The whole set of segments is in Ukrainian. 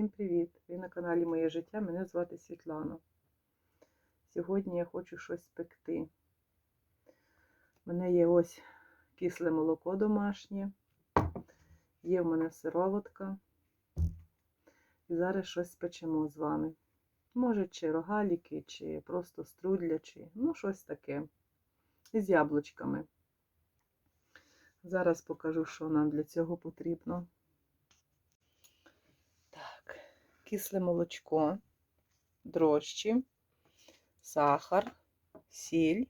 Всім привіт! Ви на каналі Моє життя. Мене звати Світлана. Сьогодні я хочу щось спекти. У мене є ось кисле молоко домашнє, є в мене сироватка. І зараз щось спечемо з вами. Може, чи рогаліки, чи просто струдля, чи ну, щось таке. Із яблучками. Зараз покажу, що нам для цього потрібно. Так, кисле молочко, дрожчі, сахар, сіль,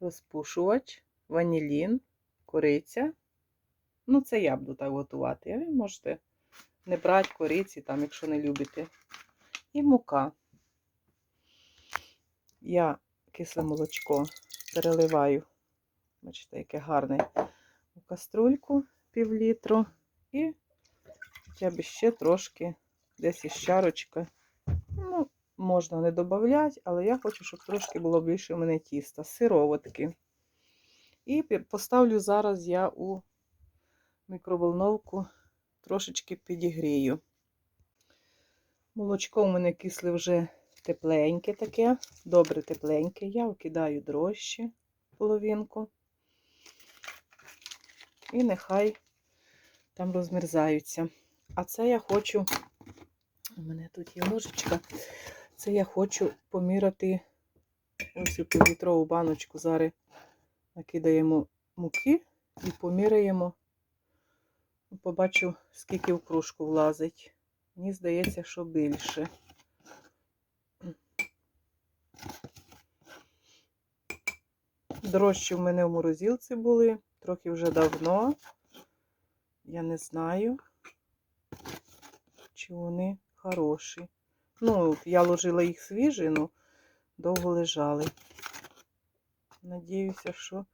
розпушувач, ванілін, кориця. Ну, це я буду так готувати. А ви можете не брати кориці, там, якщо не любите. І мука. Я кисле молочко переливаю, бачите, яке гарне, у каструльку пів літру і хоча б ще трошки десь із чарочка. Ну, можна не додати, але я хочу, щоб трошки було більше у мене тіста, сироватки. І поставлю зараз я у мікроволновку, трошечки підігрію. Молочко у мене кисле вже тепленьке таке, добре тепленьке. Я вкидаю дрожжі половинку. І нехай там розмерзаються. А це я хочу, у мене тут є ложечка, це я хочу поміряти ось у півлітрову баночку. Зараз накидаємо муки і поміряємо. Побачу, скільки в кружку влазить. Мені здається, що більше. Дрожчі в мене в морозилці були, трохи вже давно. Я не знаю, чи вони хороші. Ну, я ложила їх свіжі, ну довго лежали. Надіюся, що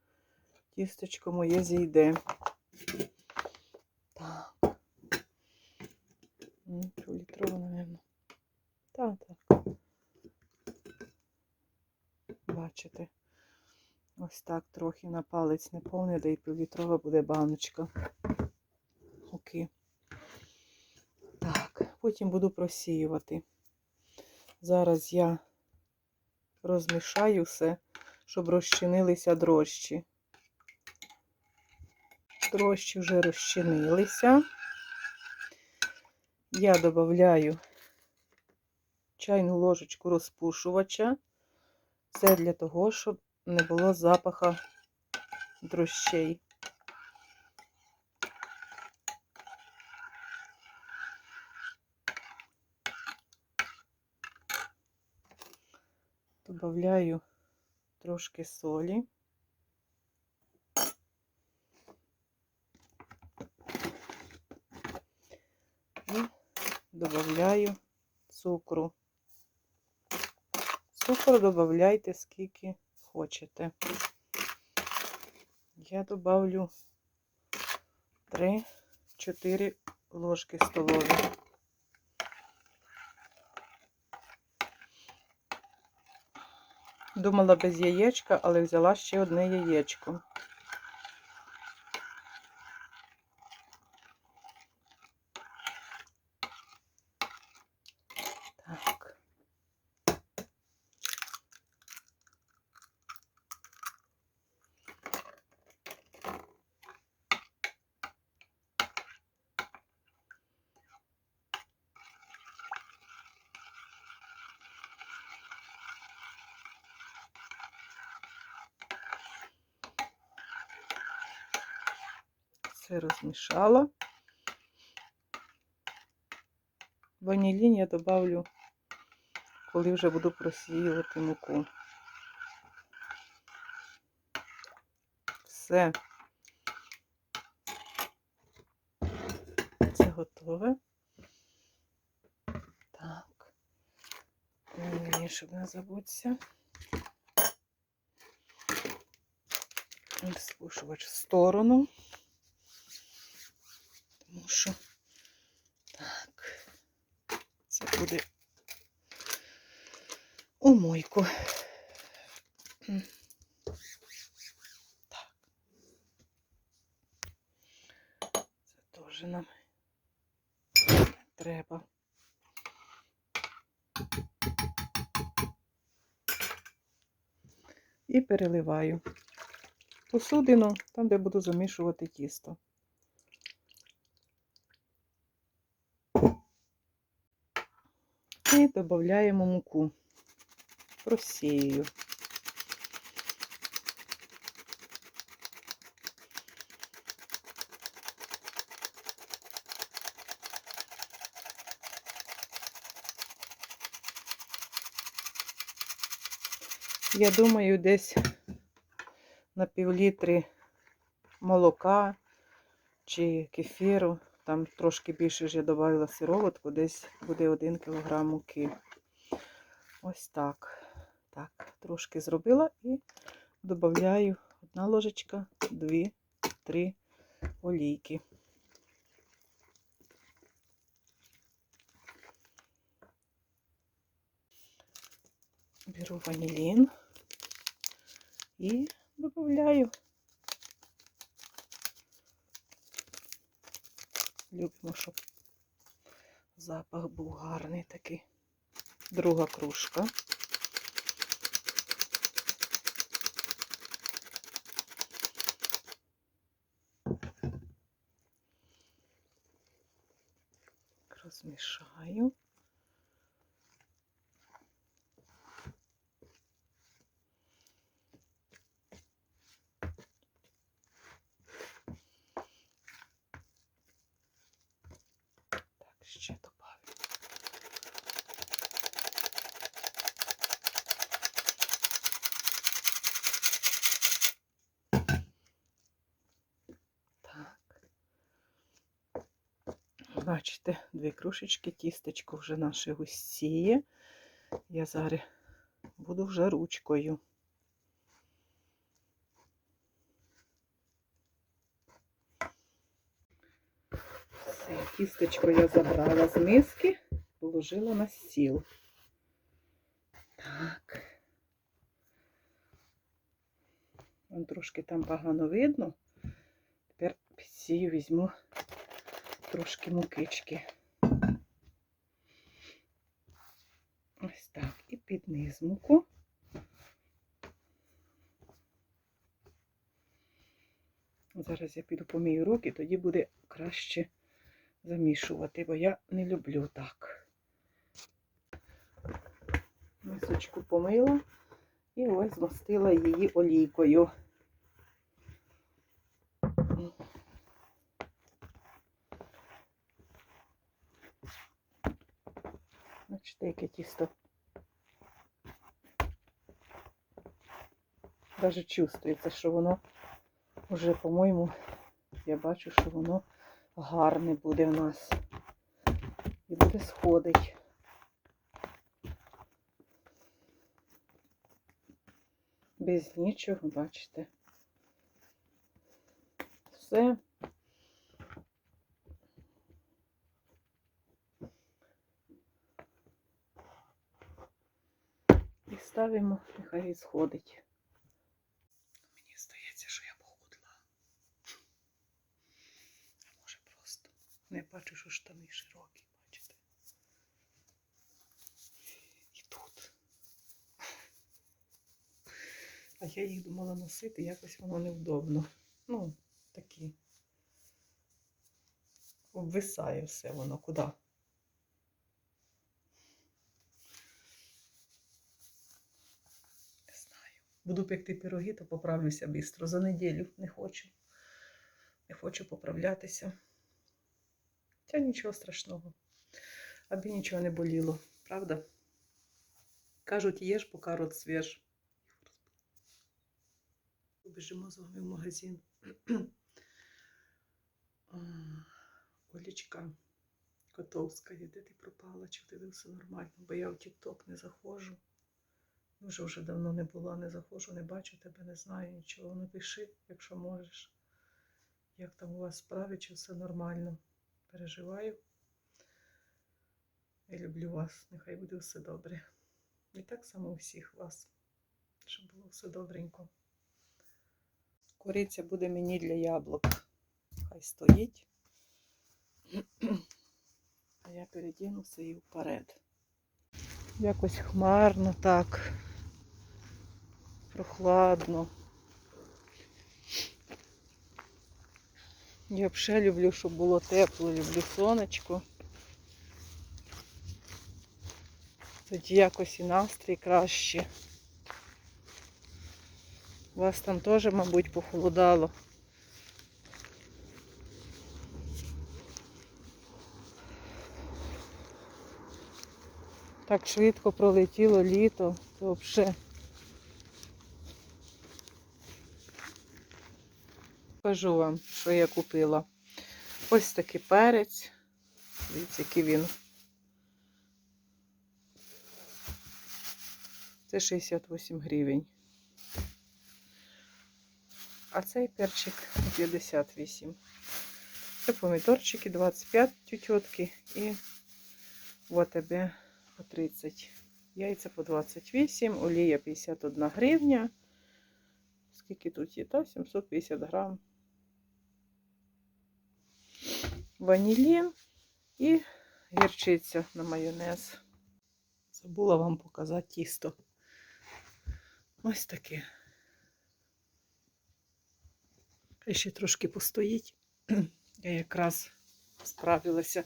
тістечко моє зійде. Так. Півлітрово, мабуть. Так, так. Бачите, ось так трохи на палець не повний, да і півлітрова буде баночка. Окей. Потім буду просіювати. Зараз я розмішаю все, щоб розчинилися дрожчі. Дрожчі вже розчинилися. Я додаю чайну ложечку розпушувача. Це для того, щоб не було запаха дрощей. Добавляю трошки солі. І додаю цукру. Цукру додавайте скільки хочете. Я добавлю 3-4 ложки столові. Думала без яєчка, але взяла ще одне яєчко. Все розмішала. Ванілін я добавлю, коли вже буду просіювати муку. Все. Це готове. Так. Мені, щоб не забутися. Спушувач в сторону тому що так, це буде у мойку. Так. Це теж нам треба. І переливаю посудину там, де буду замішувати тісто. І муку. Просію. Я думаю, десь на півлітри молока чи кефіру. Там трошки більше ж я додала сироватку, десь буде 1 кг муки. Ось так. Так, трошки зробила і додаю одна ложечка, дві, три олійки. Беру ванілін і додаю. Любимо, щоб запах був гарний такий. Друга кружка. Розмішаю. Так, ще добавлю. Так. Бачите, дві кружечки, тістечко вже наше густіє. Я зараз буду вже ручкою. Все, тістечко я забрала з миски, положила на стіл. Так. Вон трошки там погано видно. Тепер під сію візьму трошки мукички. Ось так. І під низ муку. Зараз я піду помію руки, тоді буде краще замішувати, бо я не люблю так. Мисочку помила і ось змастила її олійкою. Бачите, яке тісто. Даже чувствується, що воно вже, по-моєму, я бачу, що воно гарне буде в нас. І буде сходить. Без нічого, бачите. Все. І ставимо, нехай сходить. Мені здається, що я похудла. А може просто не бачу, що штани широкі, бачите. І тут. А я їх думала носити, якось воно невдобно. Ну, такі. Обвисає все воно куди. Не знаю. Буду пекти пироги, то поправлюся швидко. За неділю не хочу. Не хочу поправлятися. Та нічого страшного. Аби нічого не боліло, правда? Кажуть, їж, поки рот свіж. Біжимо з вами в магазин. Олічка Котовська, де ти пропала? Чи в тебе все нормально? Бо я в TikTok не заходжу. Дуже вже давно не була, не заходжу, не бачу тебе, не знаю нічого. Напиши, якщо можеш. Як там у вас справи, чи все нормально? Переживаю. Я люблю вас. Нехай буде все добре. І так само у всіх вас, щоб було все добренько. Кориця буде мені для яблук. Хай стоїть. А я передінуся і вперед. Якось хмарно так. Прохладно. Я взагалі люблю, щоб було тепло, люблю сонечко. Тоді якось і настрій краще. У вас там теж, мабуть, похолодало. Так швидко пролетіло літо, то взагалі. Покажу вам, що я купила. Ось такий перець. Дивіться, який він. Це 68 гривень. А цей перчик 58. Це помідорчики 25 тютьотки і в АТБ по 30. Яйця по 28, олія 51 гривня. Скільки тут є? Та 750 грам. Ванілін і гірчиця на майонез. Забула вам показати тісто. Ось таке. Хай ще трошки постоїть. Я якраз справилася.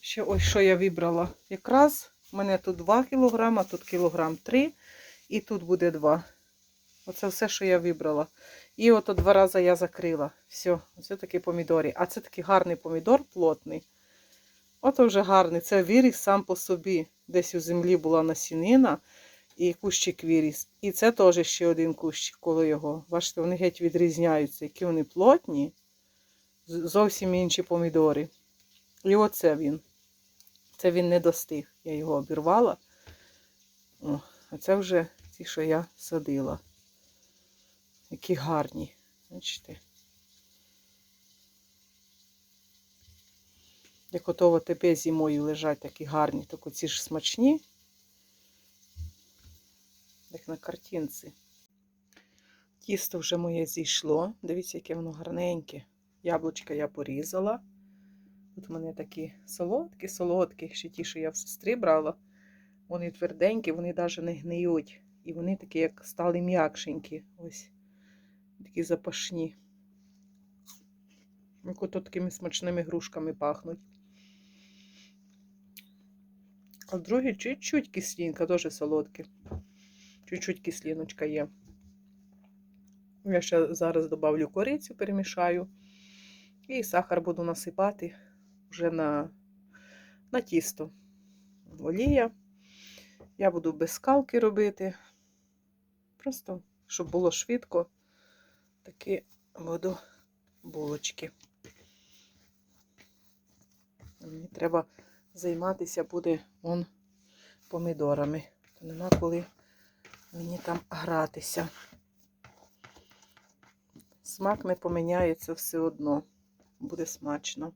Ще ось що я вибрала. Якраз у мене тут 2 кг, тут кілограм 3 і тут буде 2. Оце все, що я вибрала. І от два рази я закрила. Все, це такі помідори. А це такий гарний помідор, плотний. От вже гарний. Це виріс сам по собі. Десь у землі була насінина і кущик виріс. І це теж ще один кущик коло його. Бачите, вони геть відрізняються, які вони плотні. Зовсім інші помідори. І оце він. Це він не достиг. Я його обірвала. О, а це вже ті, що я садила. Які гарні. Бачите? Як ото тебе зимою лежать такі гарні, так оці ж смачні. Як на картинці. Тісто вже моє зійшло. Дивіться, яке воно гарненьке. Яблучка я порізала. Тут у мене такі солодкі, солодкі, ще ті, що я в сестри брала. Вони тверденькі, вони навіть не гниють. І вони такі, як стали м'якшенькі. Ось. Такі запашні. Як ото такими смачними грушками пахнуть. А другі чуть-чуть кислинка, теж солодкі. Чуть-чуть кислиночка є. Я ще зараз додавлю корицю, перемішаю. І сахар буду насипати вже на, на тісто. Олія. Я буду без скалки робити. Просто, щоб було швидко, такі буду булочки. Мені треба займатися буде он помідорами. То нема коли мені там гратися. Смак не поміняється все одно. Буде смачно.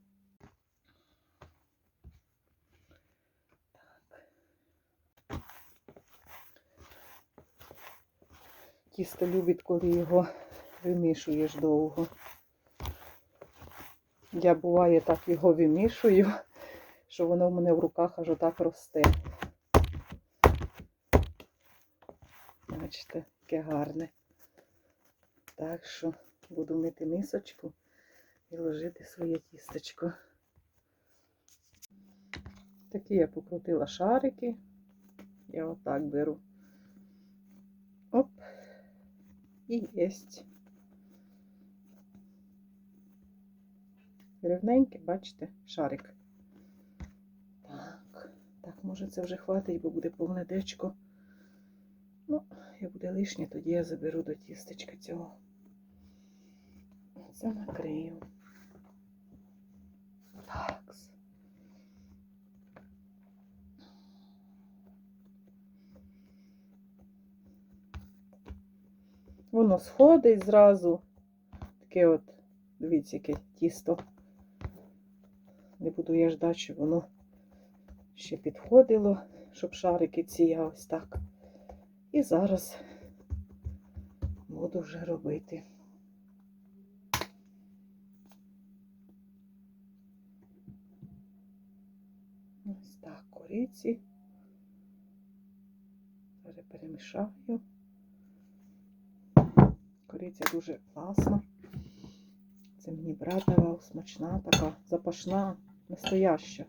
Тісто любить, коли його вимішуєш довго. Я буває так його вимішую, що воно в мене в руках аж отак росте. Бачите, яке гарне. Так що буду мити мисочку і ложити своє тістечко. Такі я покрутила шарики. Я отак беру. Оп. І єсть. Рівненький, бачите, шарик. Так, так, може це вже хватить, бо буде повне дечко. Ну, як буде лишнє, тоді я заберу до тістечка цього. Це накрию. Так. Воно сходить зразу. Таке от, дивіться, яке тісто. Не буду я ждати, щоб воно ще підходило, щоб шарики ці я ось так. І зараз буду вже робити. Ось так, кориці. Перемішаю. Кориця дуже класна. Це мені брат давав, смачна така, запашна, настояща.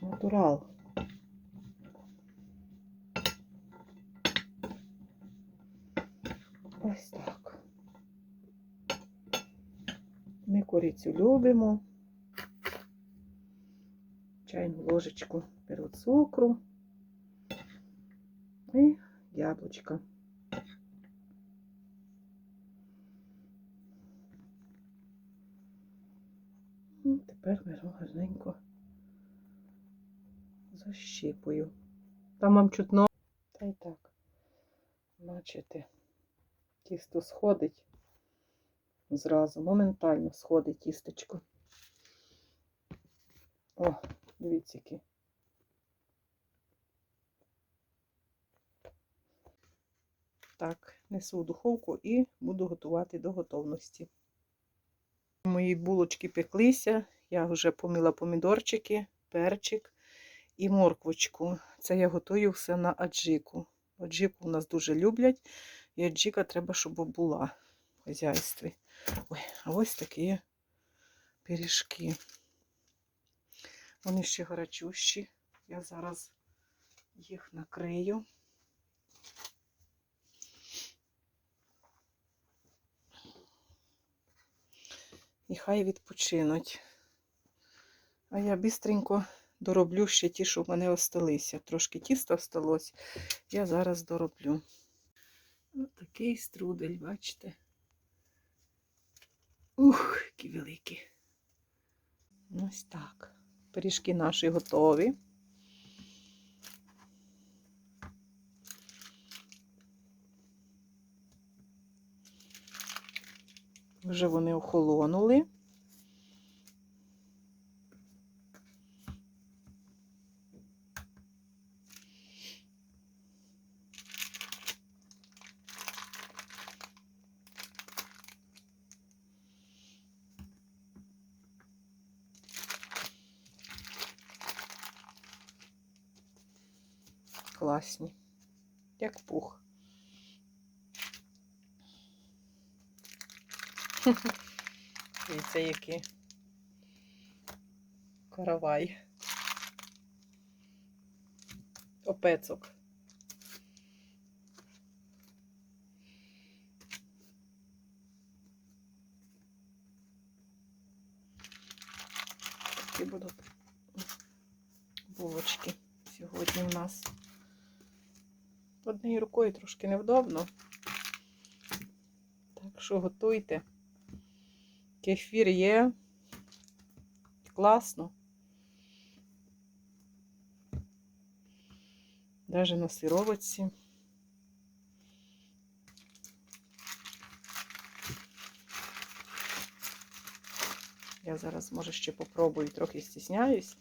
Натурал. Ось так. Ми корицю любимо. Чайну ложечку беру цукру і яблучко. Ну, Тепер беру гарненько защіпую. Там вам чутно. Та й так. Бачите, тісто сходить зразу, моментально сходить тістечко. О, дивіться, які. Так, несу в духовку і буду готувати до готовності. Мої булочки пеклися, я вже помила помідорчики, перчик і морквочку. Це я готую все на аджику. Аджику у нас дуже люблять, і аджика треба, щоб була в хазяйстві. Ой, а ось такі пиріжки. Вони ще гарячущі. Я зараз їх накрию. І хай відпочинуть. А я бістренько дороблю ще ті, що в мене осталися. Трошки тіста осталось. Я зараз дороблю. Ось такий струдель, бачите? Ух, які великі. Ось так. Пиріжки наші готові. Вже вони охолонули. Класні, як пух. Дивіться, які каравай. Опецок. Такі будуть булочки сьогодні у нас. Однією рукою трошки невдобно. Так що готуйте. Кефір є. Класно. Даже на сироватці. Я зараз, може, ще попробую, трохи стісняюсь.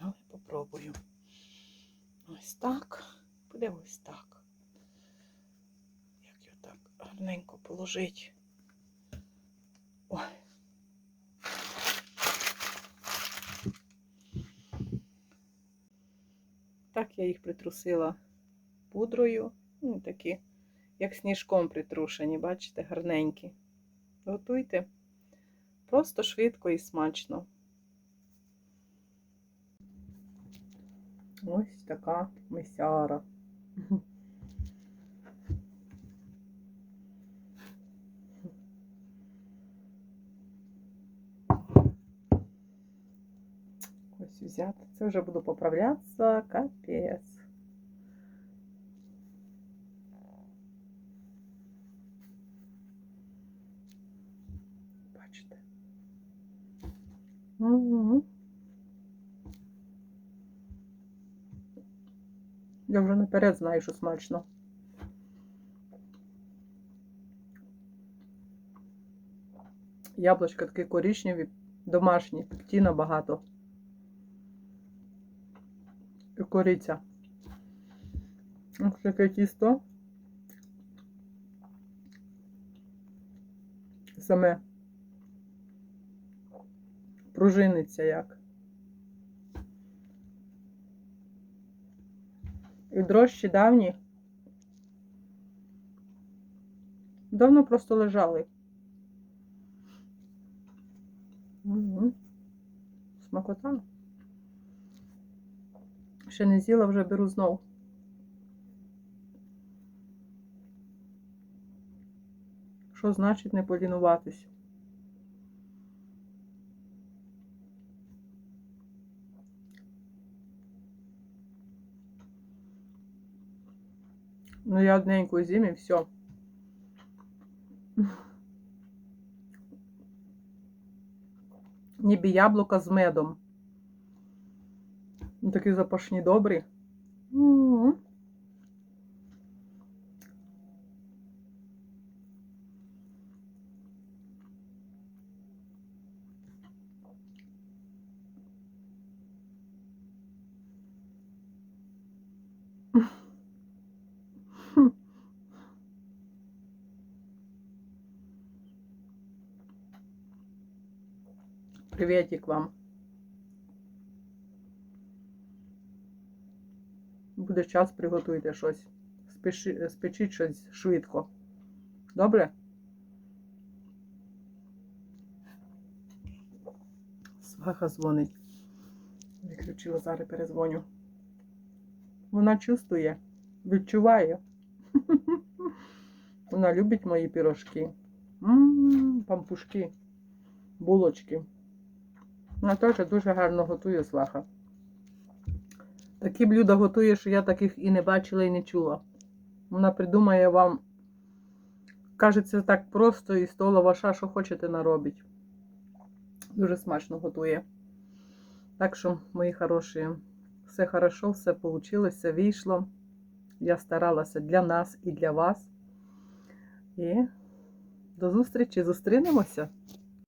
Але попробую. Ось так. Буде ось так. Як його так гарненько положить. Ой. Так я їх притрусила пудрою. Ну, такі, як сніжком притрушені, бачите, гарненькі. Готуйте. Просто швидко і смачно. Ось така месяра. Ось взяти. Це вже буду поправлятися. Капець. Бачите. Угу. Я вже наперед знаю, що смачно. Яблучка такі коричневі, домашні, ті набагато. І кориця. Ось таке тісто. Саме пружиниться як. дрожчі давні. Давно просто лежали. Угу. Смакота. Ще не з'їла, вже беру знову. Що значить не полінуватись? Ну, я одненьку з'їм і все. Ніби яблука з медом. Ну, Такі запашні добрі. М. Приветик вам. Буде час, приготуйте щось. Спеши, спечіть щось швидко. Добре? Сваха дзвонить. Виключила, зараз перезвоню. Вона чувствує, відчуває. Вона любить мої пірожки. М, Пампушки, булочки. Вона теж дуже гарно готує сваха. Такі блюда готує, що я таких і не бачила, і не чула. Вона придумає вам, кажеться, так просто і з лаваша, що хочете наробить. Дуже смачно готує. Так що, мої хороші, все хорошо, все вийшло, все вийшло. Я старалася для нас і для вас. І до зустрічі, зустрінемося.